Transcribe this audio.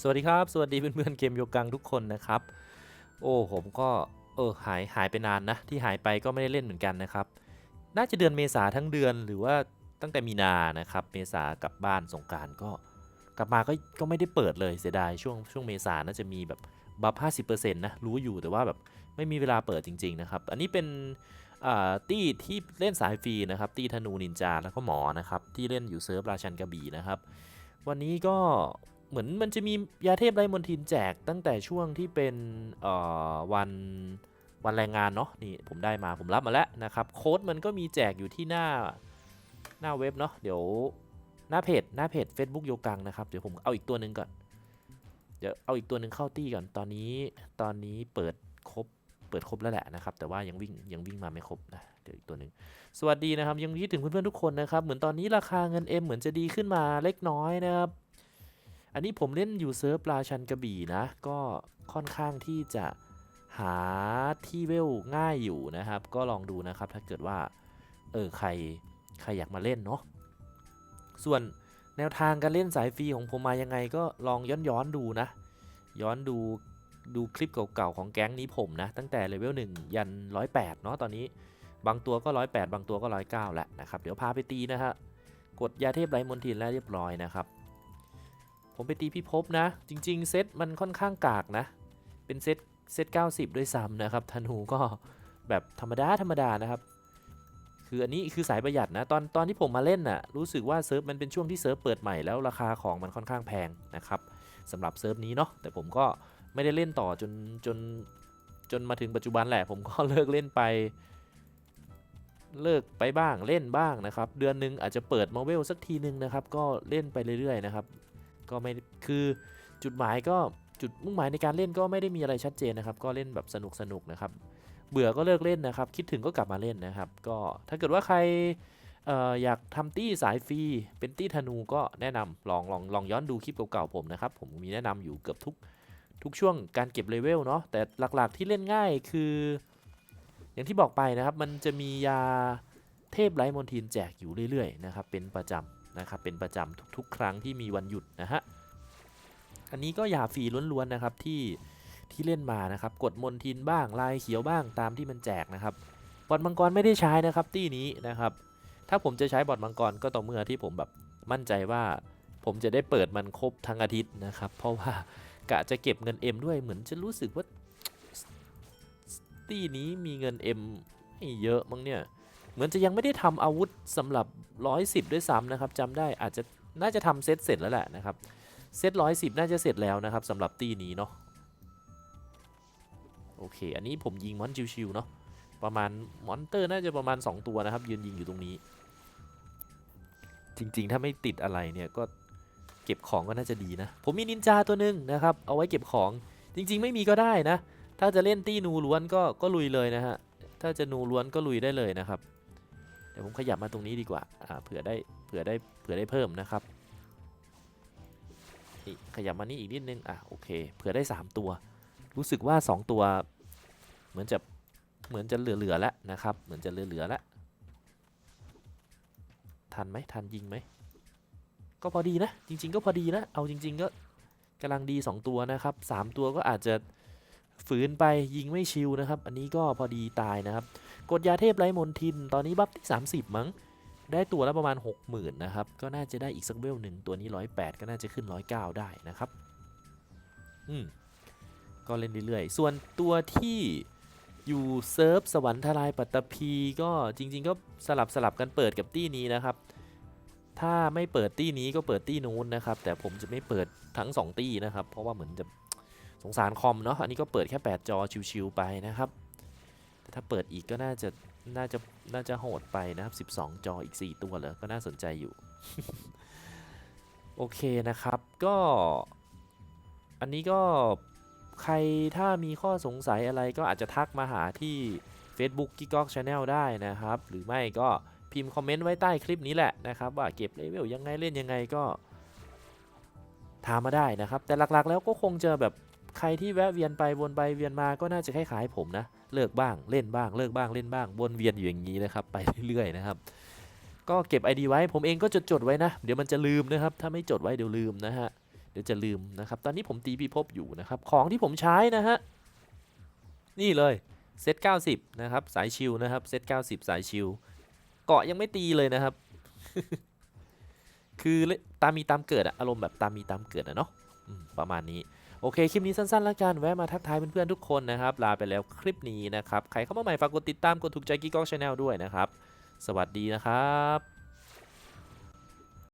สวัสดีครับ สวัสดีเพื่อนๆเกมโยกังทุกคนนะครับ โอ้ผมก็เออหายหายไปนานนะ ที่หายไปก็ไม่ได้เล่นเหมือนกันนะครับ น่าจะเดือนเมษาทั้งเดือนหรือว่าตั้งแต่มีนานะครับ เมษากลับบ้านสงการก็ กลับมาก็ก็ไม่ได้เปิดเลยเสียดายช่วงช่วงเมษาน่าจะมีแบบบัฟ50%นะรู้อยู่แต่ว่าแบบไม่มีเวลาเปิดจริง ๆ นะครับ อันนี้เป็นตี้ที่เล่นสายฟรีนะครับ ตี้ธนูนินจาแล้วก็หมอนะครับ ที่เล่นอยู่เซิร์ฟราชันกระบี่นะครับ วันนี้ก็ เหมือนมันจะมียาเทพไร้มนทินแจกตั้งแต่ช่วงที่เป็นเอ่อวันวันแรงงานเนาะนี่ผมได้มาผมรับมาแล้วนะครับโค้ดมันก็มีแจกอยู่ที่หน้าหน้าเว็บเนาะเดี๋ยวหน้าเพจหน้าเพจ Facebook โยกังนะครับเดี๋ยวผมเอาอีกตัวหนึ่งก่อนเดี๋ยวเอาอีกตัวหนึ่งเข้าตี้ก่อนตอนนี้ตอนนี้เปิดครบเปิดครบแล้วแหละนะครับแต่ว่ายังวิ่งยังวิ่งมาไม่ครบนะเดี๋ยวอีกตัวหนึ่งสวัสดีนะครับยังคิดถึงเพื่อนๆทุกคนนะครับเหมือนตอนนี้ราคาเงินเอ็มเหมือนจะดีขึ้นมาเล็กน้อยนะครับ อันนี้ผมเล่นอยู่เซิร์ฟราชันกระบี่นะ ก็ค่อนข้างที่จะหาที่เวลง่ายอยู่นะครับ ก็ลองดูนะครับถ้าเกิดว่า เออใครใครอยากมาเล่นเนาะส่วนแนวทางการเล่นสายฟรีของผมมายังไงก็ลองย้อนย้อนดูนะ ย้อนดูดูคลิปเก่าๆของแก๊งนี้ผมนะ ตั้งแต่เลเวล1ยัน 108 เนาะตอนนี้บางตัวก็ 108 บางตัวก็ 109แหล้วนะครับ เดี๋ยวพาไปตีนะฮะกดยาเทพไรมนทินแล้วเรียบร้อยนะครับ ผมไปตีพี่ภพนะ จริง ๆ เซตมันค่อนข้างกากนะ เป็นเซตเซต90 ด้วยซ้ำนะครับธนูก็แบบธรรมดาธรรมดานะครับ คืออันนี้คือสายประหยัดนะตอนตอนที่ผมมาเล่นน่ะรู้สึกว่าเซิร์ฟมันเป็นช่วงที่เซิร์ฟเปิดใหม่แล้วราคาของมันค่อนข้างแพงนะครับสำหรับเซิร์ฟนี้เนาะแต่ผมก็ไม่ได้เล่นต่อจนจนจนมาถึงปัจจุบันแหละ ผมก็เลิกเล่นไป เลิกไปบ้างเล่นบ้างนะครับ เดือนหนึงอาจจะเปิดมาเวลสักทีนึงนะครับ ก็เล่นไปเรื่อยๆนะครับ ก็ไม่คือจุดหมายก็จุดมุ่งหมายในการเล่นก็ไม่ได้มีอะไรชัดเจนนะครับ ก็เล่นแบบสนุกสนุกๆนะครับ เบื่อก็เลิกเล่นนะครับ คิดถึงก็กลับมาเล่นนะครับ ก็ถ้าเกิดว่าใครอออยากทำตี้สายฟรีเป็นตี้ธนูก็แนะนำลองลองลองย้อนดูคลิปเก่าๆผมนะครับ ผมมีแนะนำอยู่เกือบทุกทุกช่วงการเก็บเลเวลเนาะแต่หลักๆที่เล่นง่ายคือ อย่างที่บอกไปนะครับ มันจะมียาเทพไร้มนทินแจกอยู่เรื่อยๆนะครับ เป็นประจำ นะครับเป็นประจำทุกๆ ครั้งที่มีวันหยุดนะฮะอันนี้ก็ยาฟรีล้วนๆนะครับที่ที่เล่นมานะครับกดมนทินบ้างลายเขียวบ้างตามที่มันแจกนะครับบอดมังกรไม่ได้ใช้นะครับตี้นี้นะครับถ้าผมจะใช้บอดมังกรก็ต่อเมื่อที่ผมแบบมั่นใจว่าผมจะได้เปิดมันครบทั้งอาทิตย์นะครับ เพราะว่ากะจะเก็บเงิน M ด้วยเหมือนจะรู้สึกว่าตี้นี้มีเงิน M ไม่เยอะมั้งเนี่ย เหมือนจะยังไม่ได้ทำอาวุธสำหรับ 110 ด้วยซ้ำนะครับจำได้อาจจะน่าจะทำเซตเสร็จแล้วแหละนะครับเซตร้อยสิบน่าจะเสร็จแล้วนะครับสำหรับตีนี้เนาะโอเค อันนี้ผมยิงมอนชิวๆเนาะประมาณมอนเตอร์น่าจะประมาณ 2 ตัวนะครับ ยืนยิงอยู่ตรงนี้ จริง ๆ ถ้าไม่ติดอะไรเนี่ยก็เก็บของก็น่าจะดีนะ ผมมีนินจาตัวหนึ่งนะครับ เอาไว้เก็บของจริง ๆ ไม่มีก็ได้นะ ถ้าจะเล่นตีนูล้วนก็ก็ลุยเลยนะฮะถ้าจะนูล้วนก็ลุยได้เลยนะครับ เดี๋ยวผมขยับมาตรงนี้ดีกว่าอ่าเผื่อได้เผื่อได้เผื่อได้เพิ่มนะครับนี่ขยับมานี่อีกนิดนึงอะโอเคเผื่อได้ 3 ตัว รู้สึกว่า 2 ตัว เหมือนจะเหมือนจะเหลือๆแล้วนะครับ เหมือนจะเหลือๆแล้วทันไหมทันยิงไหมก็พอดีนะ จริง ๆ ก็พอดีนะ เอาจริง ๆ ก็กำลังดี 2 ตัวนะครับ 3 ตัวก็อาจจะฝืนไปยิงไม่ชิวนะครับ อันนี้ก็พอดีตายนะครับ กดยาเทพไร้มนทิน ตอนนี้บัฟที่ 30 มั้ง ได้ตัวละประมาณ 60,000 นะครับ ก็น่าจะได้อีกสักเวลหนึ่งตัวนี้ 108 ก็น่าจะขึ้น 109 ได้นะครับ อืม ก็เล่นเรื่อยๆ ส่วนตัวที่อยู่เซิร์ฟสวรรค์ทลายปัตตภีก็จริง ๆ ก็สลับสลับกันเปิดกับตี้นี้นะครับ ถ้าไม่เปิดตี้นี้ก็เปิดตี้นู้นนะครับ แต่ผมจะไม่เปิดทั้ง 2 ตี้นะครับ เพราะว่าเหมือนจะสงสารคอมเนาะ อันนี้ก็เปิดแค่ 8 จอชิวๆไปนะครับ ถ้าเปิดอีกก็น่าจะน่าจะน่าจะโหดไปนะครับ 12 จออีก 4 ตัวเลยก็น่าสนใจอยู่ โอเคนะครับก็ อันนี้ก็ใครถ้ามีข้อสงสัยอะไรก็อาจจะทักมาหาที่ Facebook กิกอกชาแนลได้นะครับ หรือไม่ก็พิมพ์คอมเมนต์ไว้ใต้คลิปนี้แหละนะครับ ว่าเก็บเลเวลยังไงเล่นยังไงก็ถามมาได้นะครับ แต่หลักๆ แล้วก็คงจะแบบใครที่แวะเวียนไปวนไปเวียนมาก็น่าจะคล้ายๆผมนะ เลิกบ้างเล่นบ้างเลิกบ้างเล่นบ้างวนเวียนอยู่อย่างนี้นะครับไปเรื่อยๆนะครับก็เก็บ ID ไว้ผมเองก็จดๆไว้นะ เดี๋ยวมันจะลืมนะครับถ้าไม่จดไว้เดี๋ยวลืมนะฮะเดี๋ยวจะลืมนะครับตอนนี้ผมตีพิภพอยู่นะครับของที่ผมใช้นะฮะนี่เลยเซต90 นะครับสายชิลนะครับเซต90 สายชิลเกาะยังไม่ตีเลยนะครับ คือตามมีตามเกิดอะอารมณ์แบบตามมีตามเกิดอะเนาะประมาณนี้ โอเค คลิปนี้สั้นๆแล้วกันแวะมาทักทายเพื่อนๆทุกคนนะครับ ลาไปแล้วคลิปนี้นะครับ ใครเข้ามาใหม่ฝากกดติดตามกดถูกใจกิ๊กก๊อกชาแนลด้วยนะครับ สวัสดีนะครับ